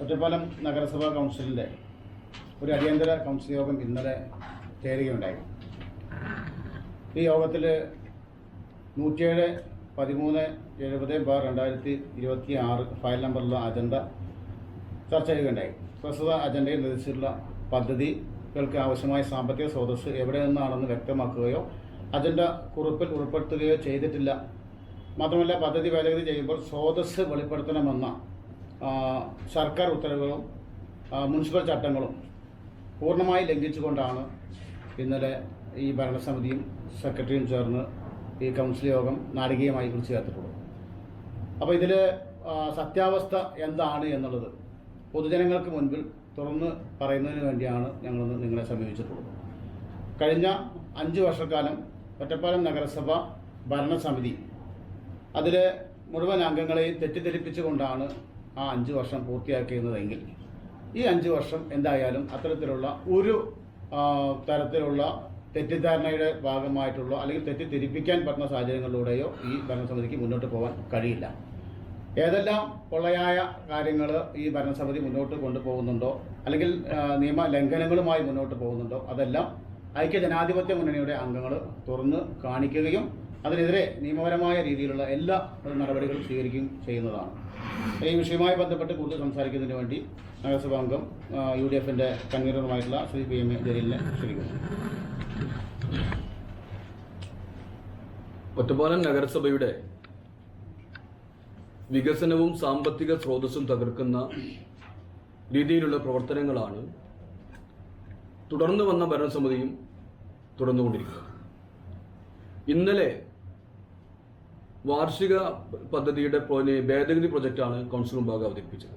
ഒറ്റപ്പാലം നഗരസഭാ കൗൺസിലിന്റെ ഒരു അടിയന്തര കൗൺസിൽ യോഗം ഇന്നലെ ചേരുകയുണ്ടായി. ഈ യോഗത്തിൽ നൂറ്റിയേഴ് പതിമൂന്ന് എഴുപത് ബാർ രണ്ടായിരത്തി ഇരുപത്തി ആറ് ഫയൽ നമ്പറിലുള്ള അജണ്ട ചർച്ച ചെയ്യുകയുണ്ടായി. പ്രസ്തുത അജണ്ടയിൽ നിർദ്ദേശിച്ചിട്ടുള്ള പദ്ധതികൾക്ക് ആവശ്യമായ സാമ്പത്തിക സ്രോതസ് എവിടെ നിന്നാണെന്ന് വ്യക്തമാക്കുകയോ അജണ്ട കുറിപ്പിൽ ഉൾപ്പെടുത്തുകയോ ചെയ്തിട്ടില്ല. മാത്രമല്ല പദ്ധതി ഭേദഗതി ചെയ്യുമ്പോൾ സ്രോതസ് വെളിപ്പെടുത്തണമെന്ന സർക്കാർ ഉത്തരവുകളും മുനിസിപ്പൽ ചട്ടങ്ങളും പൂർണമായി ലംഘിച്ചുകൊണ്ടാണ് ഇന്നലെ ഈ ഭരണസമിതിയും സെക്രട്ടറിയും ചേർന്ന് ഈ കൗൺസിൽ യോഗം നാടകീയമായി വിളിച്ചു ചേർത്തിട്ടുള്ളത്. അപ്പോൾ ഇതിൽ സത്യാവസ്ഥ എന്താണ് എന്നുള്ളത് പൊതുജനങ്ങൾക്ക് മുൻപിൽ തുറന്ന് പറയുന്നതിന് വേണ്ടിയാണ് ഞങ്ങളൊന്ന് നിങ്ങളെ സമീപിച്ചിട്ടുള്ളത്. കഴിഞ്ഞ അഞ്ച് വർഷക്കാലം ഒറ്റപ്പാലം നഗരസഭ ഭരണസമിതി. അതിലെ മുഴുവൻ അംഗങ്ങളെയും തെറ്റിദ്ധരിപ്പിച്ചുകൊണ്ടാണ് ആ അഞ്ച് വർഷം പൂർത്തിയാക്കിയിരുന്നതെങ്കിൽ. ഈ അഞ്ച് വർഷം എന്തായാലും അത്തരത്തിലുള്ള ഒരു തരത്തിലുള്ള തെറ്റിദ്ധാരണയുടെ ഭാഗമായിട്ടുള്ള അല്ലെങ്കിൽ തെറ്റിദ്ധരിപ്പിക്കാൻ പറ്റുന്ന സാഹചര്യങ്ങളിലൂടെയോ ഈ ഭരണസമിതിക്ക് മുന്നോട്ട് പോകാൻ കഴിയില്ല. ഏതെല്ലാം പൊള്ളയായ കാര്യങ്ങൾ ഈ ഭരണസമിതി മുന്നോട്ട് കൊണ്ടുപോകുന്നുണ്ടോ അല്ലെങ്കിൽ നിയമ ലംഘനങ്ങളുമായി മുന്നോട്ട് പോകുന്നുണ്ടോ അതെല്ലാം ഐക്യ ജനാധിപത്യ മുന്നണിയുടെ അംഗങ്ങൾ തുറന്ന് കാണിക്കുകയും അതിനെതിരെ നിയമപരമായ രീതിയിലുള്ള എല്ലാ നടപടികളും സ്വീകരിക്കുകയും ചെയ്യുന്നതാണ്. ഈ വിഷയവുമായി ബന്ധപ്പെട്ട് കൂടുതൽ സംസാരിക്കുന്നതിന് വേണ്ടി നഗരസഭാ അംഗം യു ഡി എഫിന്റെ കൺവീനറുമായിട്ടുള്ള ശ്രീ പി എം എ ജലീലിനെ ക്ഷണിക്കുന്നു. ഒറ്റപ്പാലം നഗരസഭയുടെ വികസനവും സാമ്പത്തിക സ്രോതസ്സും തകർക്കുന്ന രീതിയിലുള്ള പ്രവർത്തനങ്ങളാണ് തുടർന്നു വന്ന ഭരണസമിതിയും തുടർന്നുകൊണ്ടിരിക്കുന്നത് ഇന്നലെ വാർഷിക പദ്ധതിയുടെ ഭേദഗതി പ്രൊജക്റ്റാണ് കൗൺസിൽ മുമ്പാകെ അവതരിപ്പിച്ചത്.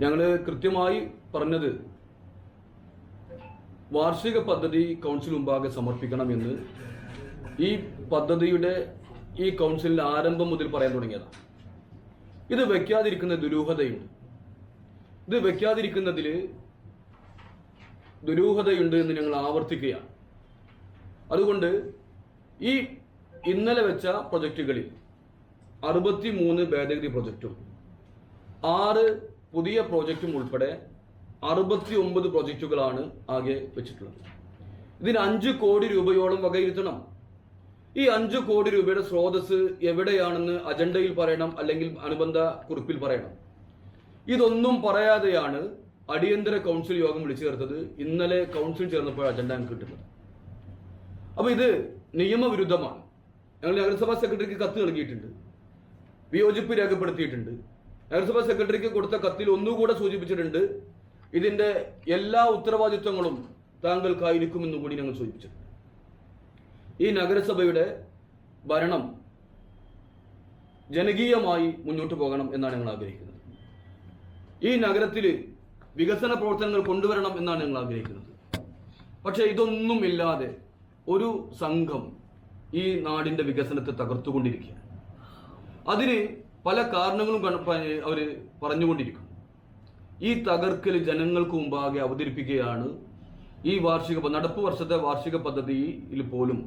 ഞങ്ങൾ കൃത്യമായി പറഞ്ഞത് വാർഷിക പദ്ധതി കൗൺസിൽ മുമ്പാകെ സമർപ്പിക്കണമെന്ന് ഈ പദ്ധതിയുടെ ഈ കൗൺസിലിന്റെ ആരംഭം മുതൽ പറയാൻ തുടങ്ങിയതാണ്. ഇത് വയ്ക്കാതിരിക്കുന്ന ദുരൂഹതയുണ്ട്. ഇത് വെക്കാതിരിക്കുന്നതിൽ ദുരൂഹതയുണ്ട് എന്ന് ഞങ്ങൾ ആവർത്തിക്കുകയാണ്. അതുകൊണ്ട് ഈ ഇന്നലെ വെച്ച പ്രൊജക്റ്റുകളിൽ അറുപത്തി മൂന്ന് ഭേദഗതി പ്രൊജക്റ്റും ആറ് പുതിയ പ്രോജക്റ്റും ഉൾപ്പെടെ അറുപത്തി ഒമ്പത് പ്രൊജക്റ്റുകളാണ് ആകെ വെച്ചിട്ടുള്ളത്. ഇതിന് അഞ്ച് കോടി രൂപയോളം വകയിരുത്തണം. ഈ അഞ്ച് കോടി രൂപയുടെ സ്രോതസ് എവിടെയാണെന്ന് അജണ്ടയിൽ പറയണം അല്ലെങ്കിൽ അനുബന്ധ കുറിപ്പിൽ പറയണം. ഇതൊന്നും പറയാതെയാണ് അടിയന്തര കൗൺസിൽ യോഗം വിളിച്ചു ചേർത്തത് ഇന്നലെ കൗൺസിൽ ചേർന്നപ്പോൾ അജണ്ട ഞങ്ങൾക്ക് കിട്ടുന്നത്. അപ്പൊ ഇത് നിയമവിരുദ്ധമാണ്. ഞങ്ങൾ നഗരസഭാ സെക്രട്ടറിക്ക് കത്ത് നൽകിയിട്ടുണ്ട്. വിയോജിപ്പ് രേഖപ്പെടുത്തിയിട്ടുണ്ട്. നഗരസഭാ സെക്രട്ടറിക്ക് കൊടുത്ത കത്തിൽ ഒന്നുകൂടെ സൂചിപ്പിച്ചിട്ടുണ്ട്. ഇതിന്റെ എല്ലാ ഉത്തരവാദിത്വങ്ങളും താങ്കൾക്കായിരിക്കുമെന്നും കൂടി ഞങ്ങൾ സൂചിപ്പിച്ചിട്ടുണ്ട്. ഈ നഗരസഭയുടെ ഭരണം ജനകീയമായി മുന്നോട്ട് പോകണം എന്നാണ് ഞങ്ങൾ ആഗ്രഹിക്കുന്നത്. ഈ നഗരത്തിൽ വികസന പ്രവർത്തനങ്ങൾ കൊണ്ടുവരണം എന്നാണ് ഞങ്ങൾ ആഗ്രഹിക്കുന്നത്. പക്ഷേ ഇതൊന്നും ഇല്ലാതെ ഒരു സംഘം ഈ നാടിന്റെ വികസനത്തെ തകർത്തുകൊണ്ടിരിക്കുകയാണ്. അതിന് പല കാരണങ്ങളും അവർ പറഞ്ഞുകൊണ്ടിരിക്കും ഈ തകർക്കൽ ജനങ്ങൾക്ക് മുമ്പാകെ അവതരിപ്പിക്കുകയാണ് ഈ വാർഷിക നടപ്പ് വർഷത്തെ വാർഷിക പദ്ധതിയിൽ പോലും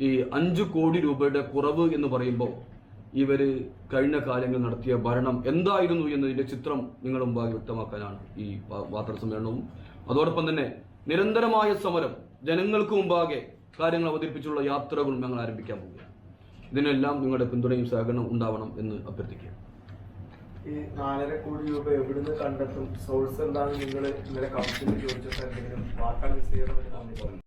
ഈ അഞ്ചു കോടി രൂപയുടെ കുറവ് എന്ന് പറയുമ്പോൾ ഇവർ കഴിഞ്ഞ കാലങ്ങൾ നടത്തിയ ഭരണം എന്തായിരുന്നു എന്നതിന്റെ ചിത്രം നിങ്ങളുടെ മുമ്പാകെ വ്യക്തമാക്കാനാണ് ഈ വാർത്താ അതോടൊപ്പം തന്നെ നിരന്തരമായ സമരം ജനങ്ങൾക്ക് മുമ്പാകെ കാര്യങ്ങൾ അവതരിപ്പിച്ചുള്ള യാത്രകളും ഞങ്ങൾ ആരംഭിക്കാൻ പോവുകയാണ്. ഇതിനെല്ലാം നിങ്ങളുടെ പിന്തുണയും സഹകരണം ഉണ്ടാവണം എന്ന് അഭ്യർത്ഥിക്കുക ഈ നാലര കോടി രൂപ എവിടുന്ന് കണ്ടെത്തും? സോഴ്സ് എന്താണ് നിങ്ങൾ ഇന്നലെ കൗൺസിലിൽ